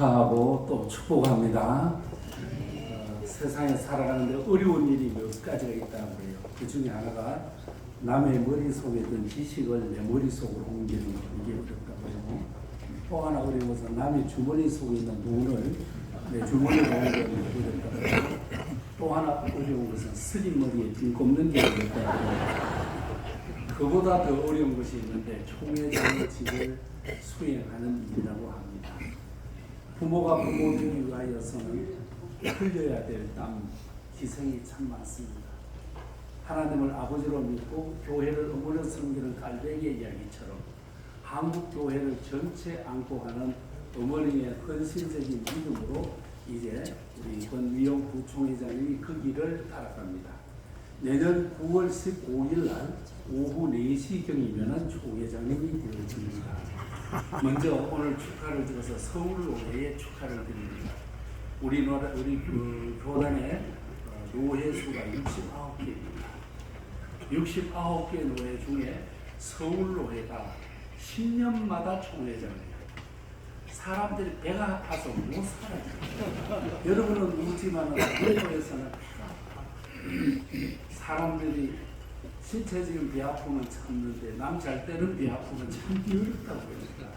축하하고 또 축복합니다. 어, 세상에 살아가는데 어려운 일이 몇 가지가 있다고 그래요. 그 중에 하나가 남의 머릿속에 든 지식을 내 머릿속으로 옮기는 거 이게 어렵다고 그러고 또 하나 어려워서 남의 주머니 속에 있는 돈을 내 주머니로 옮기는 게 어렵다고 그러고 또 하나 어려운 것은 슬림 머리에 빈 꼽는 게 어렵다고 그래요. 그보다 더 어려운 것이 있는데 총회장의 직을 수행하는 일이라고 합니다. 부모가 부모 되기 위하여서는 흘려야 될 땀, 기생이 참 많습니다. 하나님을 아버지로 믿고 교회를 어머니 섬기는 갈대기의 이야기처럼 한국 교회를 전체 안고 가는 어머니의 헌신적인 믿음으로 이제 우리 권위용 부총회장님이 그 길을 따라갑니다. 내년 9월 15일 날 오후 4시경이면 총회장님이 되어집니다. 먼저 오늘 축하를 드려서 서울 노회에 축하를 드립니다. 우리 노 우리 그 교단의 어, 노회 수가 69개입니다. 69개 노회 중에 서울 노회가 10년마다 총회장이에요. 사람들이 배가 아파서 못 살아요. 여러분은 우지만은 노회에서는. 사람들이 신체적인 배 아픔은 참는데 남 잘 때는 배 아픔은 참기 어렵다고 그러니까.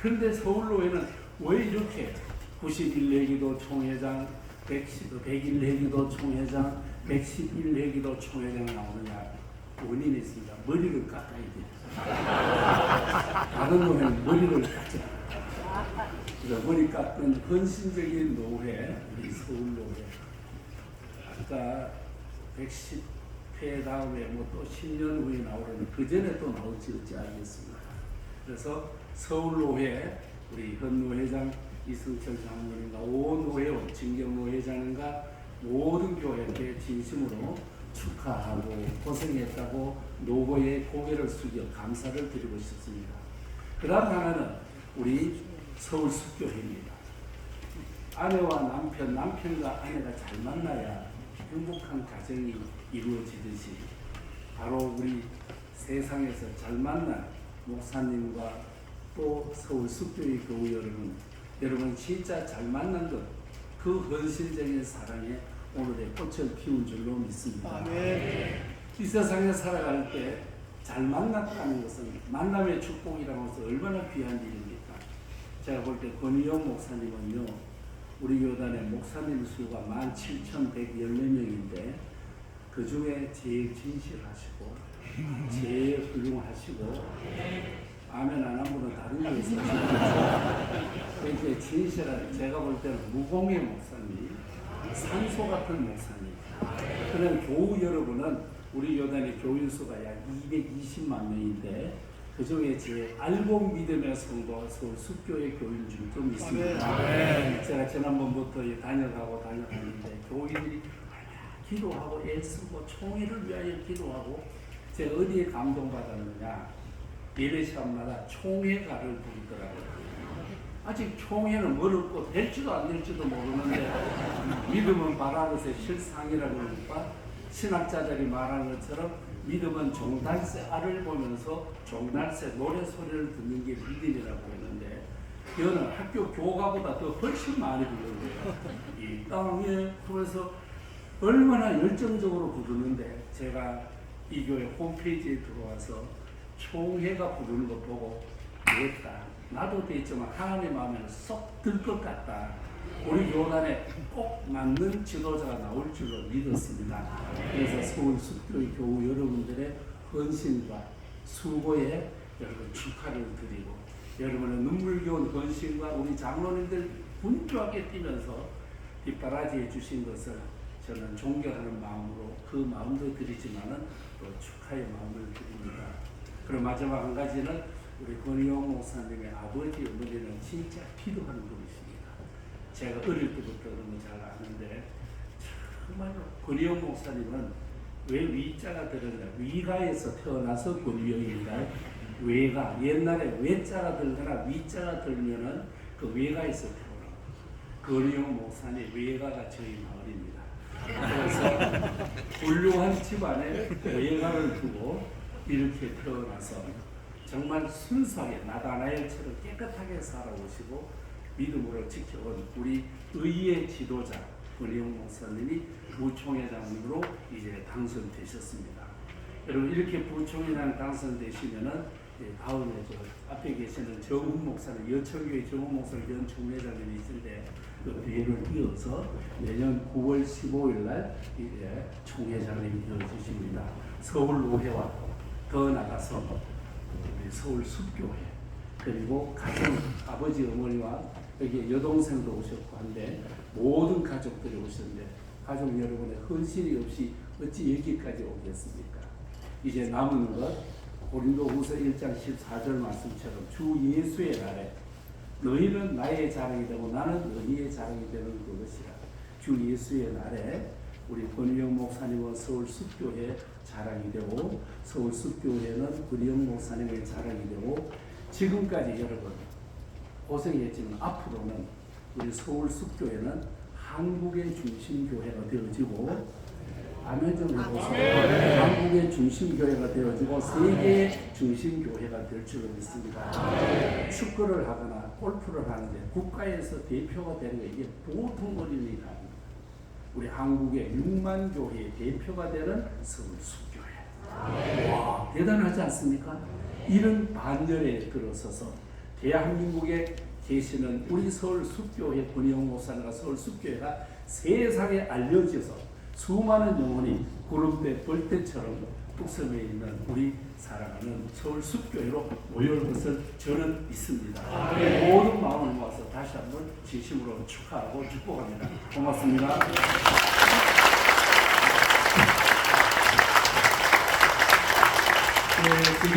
그런데 서울로에는 왜 이렇게 91회기도 총회장, 110, 101회기도 총회장, 111회기도 총회장 나오느냐 원인이 있습니다. 머리를 깎아야 돼요. 다른 노회는 머리를 깎지 않아요. 머리 깎은 헌신적인 노회, 우리 서울 노회. 아까 110 회 다음에 뭐 또 10년 후에 나오려면 그 전에 또 나올지 어찌 알겠습니다. 그래서 서울노회 우리 현노 회장 이승철 장로님과 온 노회원 진경노 회장님과 모든 교회께 진심으로 축하하고 고생했다고 노고에 고개를 숙여 감사를 드리고 싶습니다. 그다음 하나는 우리 서울 숲교회입니다. 아내와 남편, 남편과 아내가 잘 만나야 행복한 가정이 이루어지듯이 바로 우리 세상에서 잘 만난 목사님과 또 서울 숲교회 교우 여러분, 여러분 진짜 잘 만난 것, 그 헌신적인 사랑에 오늘의 꽃을 피운 줄로 믿습니다. 이 세상에 살아갈 때 잘 만났다는 것은 만남의 축복이라고 해서 얼마나 귀한 일입니까? 제가 볼 때 권희영 목사님은요, 우리 교단의 목사님 수가 17,114명인데 그 중에 제일 진실하시고 제일 훌륭하시고 아멘 안 한 분은 다른 게 있어요. 이렇게 진실한 제가 볼 때는 무공의 목사님, 산소 같은 목사님. 그런 교우 여러분은 우리 교단의 교인 수가 약 220만 명인데 그 중에 제 알고 믿음의 성도 서울 숲교회 교인 중좀 있습니다. 제가 지난번부터 이 다녀가고 다녀가는데 교인들이 기도하고 애쓰고 총회를 위하여 기도하고 제가 어디에 감동받았느냐 예배 시간마다 총회가를 부르더라고요. 아직 총회는 멀었고 될지도 안 될지도 모르는데 믿음은 바라듯의 실상이라고 그러니까 신학자들이 말하는 것처럼 믿음은 종달새 알을 보면서 종달새 노래 소리를 듣는 게 믿음이라고 했는데 여는 학교 교가보다 더 훨씬 많이 부르는 거예요. 이 땅에 그래서 얼마나 열정적으로 부르는데 제가 이 교회 홈페이지에 들어와서 총회가 부르는 거 보고 되겠다. 나도 되지만 하나님 마음에는 쏙 들 것 같다. 우리 교단에 꼭 맞는 지도자가 나올 줄로 믿었습니다. 그래서 서울 숲교회 교우 여러분들의 헌신과 수고에 여러분 축하를 드리고 여러분의 눈물겨운 헌신과 우리 장로님들 분주하게 뛰면서 뒷바라지해 주신 것을 저는 존경하는 마음으로 그 마음도 드리지만은 또 축하의 마음을 드립니다. 그리고 마지막 한 가지는 우리 권희용 목사님의 아버지 어머니는 진짜 기도하는 분이십니다. 제가 어릴 때부터 그런 거 잘 아는데 정말로 권희용 목사님은 왜 위자가 들었냐 위가에서 태어나서 권희용인가요? 외가 옛날에 외자가 들거나 위자가 들면은 그 외가에서 태어나 권희용 목사님 외가가 저희 마을입니다. 그래서 훌륭한 집안에 외가를 두고 이렇게 태어나서 정말 순수하게 나다나엘 처럼 깨끗하게 살아오시고 믿음으로 지켜온 우리 의의 지도자 권희영 목사님이 부총회장으로 이제 당선되셨습니다. 여러분 이렇게 부총회장 당선되시면은 예, 다음에 저 앞에 계시는 정훈 목사님, 여천교회 정훈 목사님 전 총회장님이 있는데 그 뒤를 이어서 내년 9월 15일 날 이제 총회장님이 되어주십니다. 서울 노회와 더 나가서 우리 서울 숲교회 그리고 가정 아버지 어머니와 여기 여동생도 오셨고 한데 모든 가족들이 오셨는데 가족 여러분의 헌신이 없이 어찌 여기까지 오겠습니까? 이제 남은 것 고린도후서 1장 14절 말씀처럼 주 예수의 날에 너희는 나의 자랑이 되고 나는 너희의 자랑이 되는 그것이라. 주 예수의 날에 우리 권희영 목사님은 서울 숲교회 자랑이 되고 서울 숲교회는 권희영 목사님의 자랑이 되고 지금까지 여러분 고생했지만 앞으로는 우리 서울 숲교회는 한국의 중심 교회가 되어지고 아멘 좀 해보세요. 한국의 중심 교회가 되어지고 세계의 중심 교회가 될 줄로 믿습니다. 축구를 하거나 골프를 하는데 국가에서 대표가 되는 게 이게 보통 어린이가 아닙니다. 우리 한국의 6만 교회의 대표가 되는 서울 숲교회. 와 대단하지 않습니까? 이런 반열에 들어서서 대한민국에 계시는 우리 서울 숲교회 권희영 목사님과 서울 숲교회가 세상에 알려져서 수많은 영혼이 구름대 벌떼처럼 북섬에 있는 우리 사랑하는 서울 숲교회로 모여올 것을 저는 믿습니다. 모든 마음을 모아서 다시 한번 진심으로 축하하고 축복합니다. 고맙습니다. 네,